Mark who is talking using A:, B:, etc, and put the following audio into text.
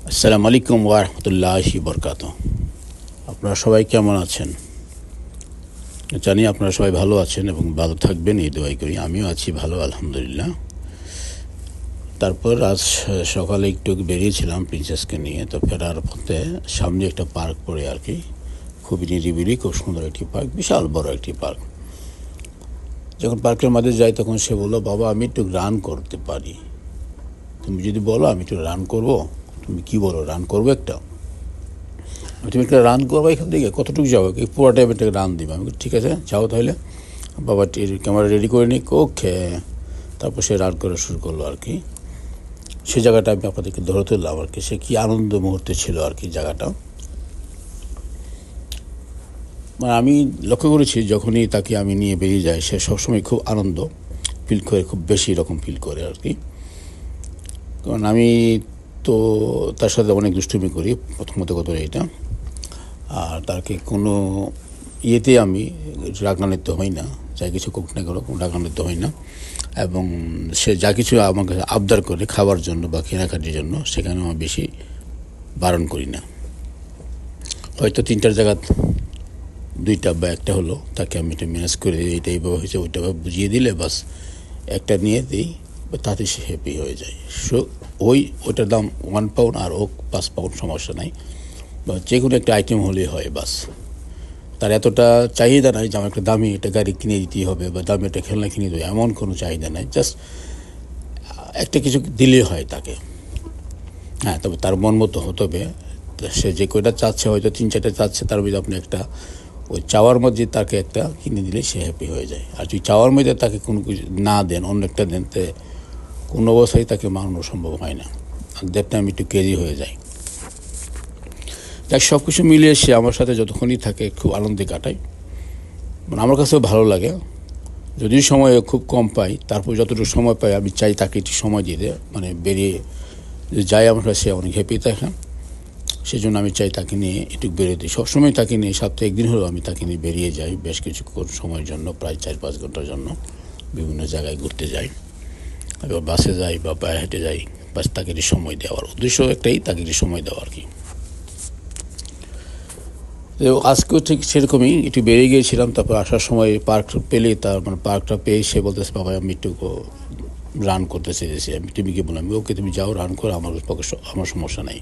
A: আসসালামু আলাইকুম ওয়ারহমতুল্লাহি বরকাত আপনারা সবাই কেমন আছেন জানি আপনারা সবাই ভালো আছেন এবং ভালো থাকবেন এই দোয়াই করি আমিও আছি ভালো আলহামদুলিল্লাহ তারপর আজ সকালে একটু বেরিয়েছিলাম প্রিন্সেসকে নিয়ে তো ফেরার পথে সামনে একটা পার্ক পড়ে আর কি খুবই নিরিবিলি খুব সুন্দর একটি পার্ক বিশাল বড় একটি পার্ক যখন পার্কের মাঝে যাই তখন সে বলল বাবা আমি একটু রান করতে পারি তুমি যদি বলো আমি একটু রান করব তুমি কি বলো রান করব একটা? তুমি একটা রান করব এখান থেকে, কতটুকু যাব? এই পুরো টাইপের একটা রান দিবে। আমি ঠিক আছে, যাও তাহলে। বাবা ক্যামেরা রেডি করে নিই ওকে। তারপর সে রান করা শুরু করল আর কি। সে জায়গাটা আমি আপনাদেরকে ধরে তুললাম আর কি। সে কী আনন্দ মুহূর্তে ছিল আর কি জায়গাটা? মানে আমি লক্ষ্য করেছি, যখনই তাকে আমি নিয়ে বেরিয়ে যাই, সে সবসময় খুব আনন্দ ফিল করে, খুব বেশি রকম ফিল করে আর কি। কারণ আমি তো তার সাথে অনেক দুষ্টুমি করি, প্রথমত কথা এটা আর তাকে কোনো ইয়েতে আমি রাগান্বিত হই না, যা কিছু কোক না করো রাগান্বিত হই না। এবং সে যা কিছু আমার কাছে আবদার করে খাওয়ার জন্য বা কেনাকাটির জন্য সেখানে আমি বেশি বারণ করি না। হয়তো তিনটার জায়গা দুইটা বা একটা হলো, তাকে আমি একটু ম্যানেজ করে দিই এইটা এইভাবে হয়েছে, ওইটা বুঝিয়ে দিলে বাস একটা নিয়ে দিই। তাতে সে হ্যাপি হয়ে যায়। সো, ওই ওইটার দাম ওয়ান পাউন্ড আর ও পাঁচ পাউন্ড সমস্যা নাই। বা যে কোনো একটা আইটেম হলেই হয়, বাস। তার এতটা চাহিদা নাই যে, আমার একটা দামি একটা গাড়ি কিনে দিতেই হবে বা দামি একটা খেলনা কিনে দেবে এমন কোনো চাহিদা নাই। জাস্ট একটা কিছু দিলেই হয় তাকে। হ্যাঁ তবে তার মন মতো হতে হবে। সে যে কয়টা চাচ্ছে, হয়তো তিন চারটা চাচ্ছে, তার মধ্যে আপনি একটা, ওই চাওয়ার মধ্যে তাকে একটা কিনে দিলে সে হ্যাপি হয়ে যায়। আর যদি চাওয়ার মধ্যে তাকে কোনো কিছু না দেন, অন্য একটা দেন, তে কোনো অবস্থায় তাকে মানানো সম্ভব হয় না। আর দ্যাট টাইম একটু কেজি হয়ে যায়। যাক সব কিছু মিলিয়ে সে আমার সাথে যতক্ষণই থাকে, খুব আনন্দে কাটায়। মানে আমার কাছেও ভালো লাগে। যদি সময় খুব কম পাই তারপর যতটুকু সময় পাই আমি চাই তাকে একটু সময় দিতে মানে বেরিয়ে যে যাই আমার কাছে সে অনেক হ্যাপি থাকে সেই জন্য আমি চাই তাকে নিয়ে একটু বেরিয়ে দিই সবসময় তাকে নিয়ে, সপ্তাহে একদিন হলেও আমি তাকে নিয়ে বেরিয়ে যাই। বেশ কিছু সময়ের জন্য প্রায় চার পাঁচ ঘণ্টার জন্য, বিভিন্ন জায়গায় ঘুরতে যাই। এবার বাসে যাই বা পায়ে হেঁটে যাই, বাস তাকে সময় দেওয়ার উদ্দেশ্য একটাই, তাকে সময় দেওয়া আর কি আজকেও ঠিক সেরকমই, একটু বেরিয়ে গিয়েছিলাম, তারপর আসার সময় পার্ক পেলে তার মানে পার্কটা পেয়ে সে বলতেছে, বাবা, আমি একটু রান করতে চেয়েছি আমি, তুমি কি বললাম ওকে, তুমি যাও রান করো, আমার পক্ষে আমার সমস্যা নাই।